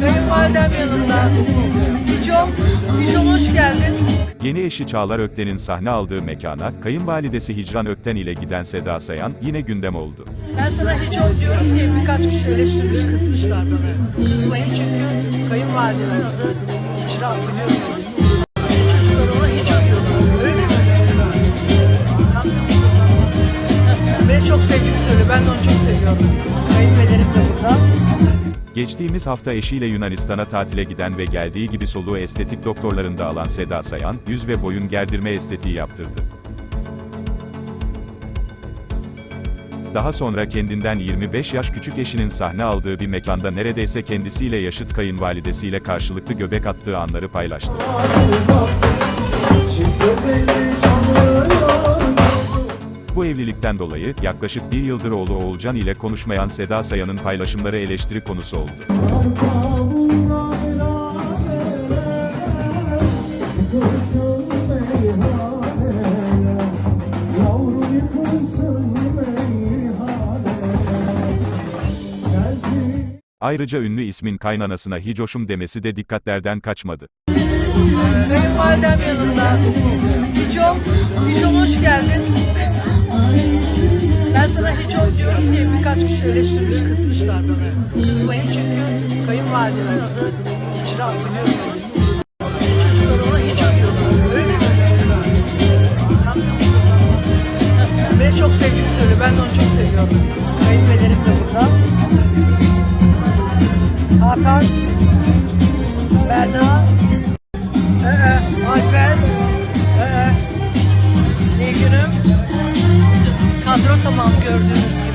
Kayınvalidem yanımda. Hicom, Hicom hoş geldin. Yeni eşi Çağlar Ökten'in sahne aldığı mekana, kayınvalidesi Hicran Ökten ile giden Seda Sayan, yine gündem oldu. Ben sana Hicom diyorum diye birkaç kişi eleştirmiş, kızmışlar bana. Kızmayın çünkü kayınvalidemin adı Hicran biliyorsunuz. Çocuklar ona Hicom diyorlar. Öyle mi? Beni çok sevdiğini söyle. Ben de onu çok seviyorum. Kayınpederim de burada. Geçtiğimiz hafta eşiyle Yunanistan'a tatile giden ve geldiği gibi soluğu estetik doktorlarında alan Seda Sayan, yüz ve boyun gerdirme estetiği yaptırdı. Daha sonra kendinden 25 yaş küçük eşinin sahne aldığı bir mekanda neredeyse kendisiyle yaşıt kayınvalidesiyle karşılıklı göbek attığı anları paylaştı. Bu evlilikten dolayı, yaklaşık bir yıldır oğlu Oğulcan ile konuşmayan Seda Sayan'ın paylaşımları eleştiri konusu oldu. Ayrıca ünlü ismin kaynanasına hicoşum demesi de dikkatlerden kaçmadı. Kayınvalidem yanımda. Eleştirmiş, kızmışlar bana. Kızmayın çünkü kayınvalidemin adı Hicran biliyorsunuz. Çocuklar ona Hicom diyorlar. Öyle mi? Beni çok sevdiğini söyle. Ben de onu çok seviyorum. Kayınpederim de burada. Hakan, Berna, ee, Alper, ee, Nilgün'üm, kadro tamam gördüğünüz gibi.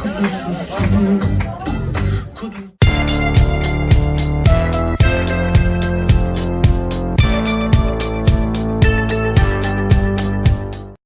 Kusursuzsun